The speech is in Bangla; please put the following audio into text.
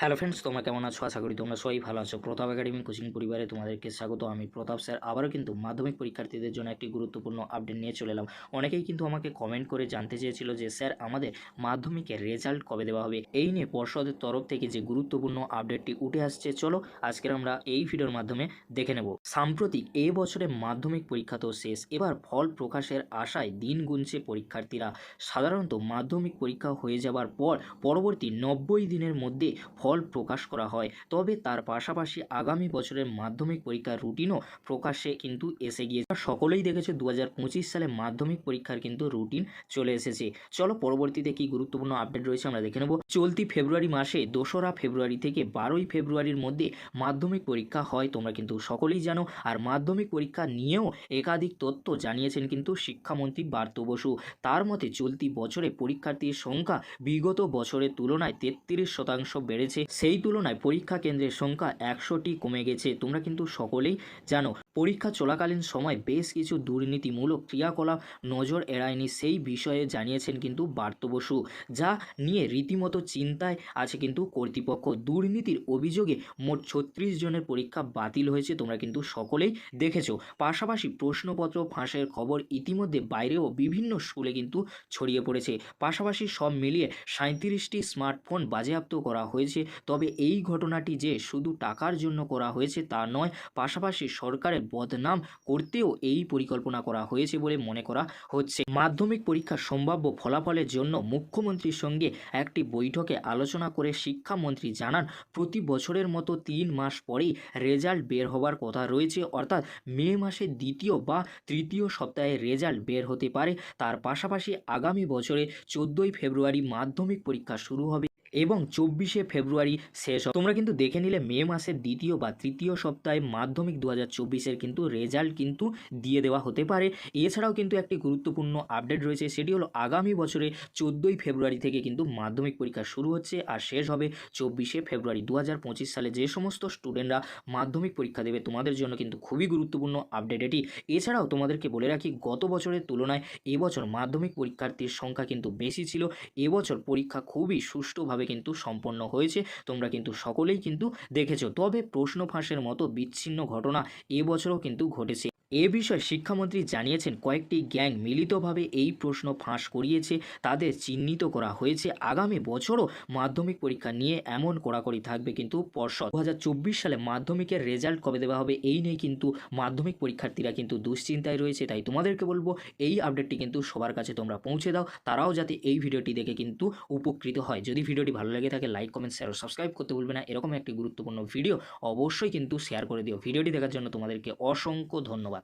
হ্যালো ফ্রেন্ডস তোমরা কেমন আছো? আশা করি তোমরা সবাই ভালো আছো। প্রতাপ একাডেমি কোচিং পরিবারে তোমাদেরকে স্বাগত। আমি প্রতাপ স্যার। আবারও কিন্তু মাধ্যমিক পরীক্ষার্থীদের জন্য একটি গুরুত্বপূর্ণ আপডেট নিয়ে চলে এলাম। অনেকেই কিন্তু আমাকে কমেন্ট করে জানতে চেয়েছিল যে, স্যার, আমাদের মাধ্যমিকের রেজাল্ট কবে দেওয়া হবে? এই নিয়ে পর্ষদের তরফ থেকে যে গুরুত্বপূর্ণ আপডেটটি উঠে আসছে, চলো আজকের আমরা এই ভিডিওর মাধ্যমে দেখে নেব। সাম্প্রতিক এ বছরে মাধ্যমিক পরীক্ষা তো শেষ। এবার ফল প্রকাশের আশায় দিন গুনছে পরীক্ষার্থীরা। সাধারণত মাধ্যমিক পরীক্ষা হয়ে যাবার পর পরবর্তী নব্বই দিনের মধ্যে ফল প্রকাশ করা হয়। তবে তার পাশাপাশি আগামী বছরের মাধ্যমিক পরীক্ষার রুটিনও প্রকাশ্যে কিন্তু এসে গিয়েছে। সকলেই দেখেছে দু হাজার পঁচিশ সালে মাধ্যমিক পরীক্ষার কিন্তু রুটিন চলে এসেছে। চলো পরবর্তীতে কি গুরুত্বপূর্ণ আপডেট রয়েছে আমরা দেখে নেব। চলতি ফেব্রুয়ারি মাসে দোসরা ফেব্রুয়ারি থেকে বারোই ফেব্রুয়ারির মধ্যে মাধ্যমিক পরীক্ষা হয়, তোমরা কিন্তু সকলেই জানো। আর মাধ্যমিক পরীক্ষা নিয়েও একাধিক তথ্য জানিয়েছেন কিন্তু শিক্ষামন্ত্রী বার্ত বসু। তার মতে, চলতি বছরে পরীক্ষার্থীর সংখ্যা বিগত বছরের তুলনায় তেত্রিশ শতাংশ বেড়েছে। সেই তুলনায় পরীক্ষা কেন্দ্রের সংখ্যা একশোটি কমে গেছে। তোমরা কিন্তু সকলেই জানো পরীক্ষা চলাকালীন সময় বেশ কিছু দুর্নীতিমূলক ক্রিয়াকলাপ নজর এড়ায়নি সেই বিষয়ে জানিয়েছেন কিন্তু বার্ত বসু, যা নিয়ে রীতিমতো চিন্তায় আছে কিন্তু কর্তৃপক্ষ। দুর্নীতির অভিযোগে মোট ছত্রিশ জনের পরীক্ষা বাতিল হয়েছে তোমরা কিন্তু সকলেই দেখেছ। পাশাপাশি প্রশ্নপত্র ফাঁসের খবর ইতিমধ্যে বাইরেও বিভিন্ন স্কুলে কিন্তু ছড়িয়ে পড়েছে। পাশাপাশি সব মিলিয়ে সাঁত্রিশটি স্মার্টফোন বাজেয়াপ্ত করা হয়েছে, তবে এই ঘটনাটি যে শুধু টাকার জন্য করা হয়েছে তা নয়, পাশাপাশি সরকারের বদনাম করতেও এই পরিকল্পনা করা হয়েছে বলে মনে করা হচ্ছে। মাধ্যমিক পরীক্ষার সম্ভাব্য ফলাফলের জন্য মুখ্যমন্ত্রীর সঙ্গে একটি বৈঠকে আলোচনা করে শিক্ষামন্ত্রী জানান, প্রতি বছরের মতো তিন মাস পরেই রেজাল্ট বের হবার কথা রয়েছে। অর্থাৎ মে মাসের দ্বিতীয় বা তৃতীয় সপ্তাহে রেজাল্ট বের হতে পারে। তার পাশাপাশি আগামী বছরে চোদ্দোই ফেব্রুয়ারি মাধ্যমিক পরীক্ষা শুরু হবে। এবং চব্বিশে ফেব্রুয়ারি শেষ তোমরা কিন্তু দেখে নিলে মে মাসের দ্বিতীয় বা তৃতীয় সপ্তাহে মাধ্যমিক দু হাজার চব্বিশের কিন্তু রেজাল্ট কিন্তু দিয়ে দেওয়া হতে পারে। এছাড়াও কিন্তু একটি গুরুত্বপূর্ণ আপডেট রয়েছে, সেটি হলো আগামী বছরে চোদ্দোই ফেব্রুয়ারি থেকে কিন্তু মাধ্যমিক পরীক্ষা শুরু হচ্ছে আর শেষ হবে চব্বিশে ফেব্রুয়ারি দু হাজার পঁচিশ সালে। যে সমস্ত স্টুডেন্টরা মাধ্যমিক পরীক্ষা দেবে, তোমাদের জন্য কিন্তু খুবই গুরুত্বপূর্ণ আপডেট এটি। এছাড়াও তোমাদেরকে বলে রাখি, গত বছরের তুলনায় এবছর মাধ্যমিক পরীক্ষার্থীর সংখ্যা কিন্তু বেশি ছিল। এবছর পরীক্ষা খুবই সুষ্ঠুভাবে কিন্তু সম্পন্ন হয়েছে। তোমরা কিন্তু সকলেই কিন্তু দেখেছ। তবে প্রশ্ন ফাঁসের মতো বিচ্ছিন্ন ঘটনা এবছরও কিন্তু ঘটেছে। এ বিষয়ে শিক্ষামন্ত্রী জানিয়েছেন, কয়েকটি গ্যাং মিলিতভাবে এই প্রশ্ন ফাঁস করিয়েছে। তাদের চিহ্নিত করা হয়েছে। আগামী বছরও মাধ্যমিক পরীক্ষা নিয়ে এমন কড়াকড়ি থাকবে কিন্তু পর্ষদ। দু হাজার চব্বিশ সালে মাধ্যমিকের রেজাল্ট কবে দেওয়া হবে, এই নিয়ে কিন্তু মাধ্যমিক পরীক্ষার্থীরা কিন্তু দুশ্চিন্তায় রয়েছে। তাই তোমাদেরকে বলব, এই আপডেটটি কিন্তু সবার কাছে তোমরা পৌঁছে দাও। তারাও যাতে এই ভিডিওটি দেখে কিন্তু উপকৃত হয়। যদি ভিডিওটি ভালো লেগে থাকে, লাইক, কমেন্ট, শেয়ার সাবস্ক্রাইব করতে ভুলবে না। এরকম একটি গুরুত্বপূর্ণ ভিডিও অবশ্যই কিন্তু শেয়ার করে দিও। ভিডিওটি দেখার জন্য তোমাদেরকে অসংখ্য ধন্যবাদ।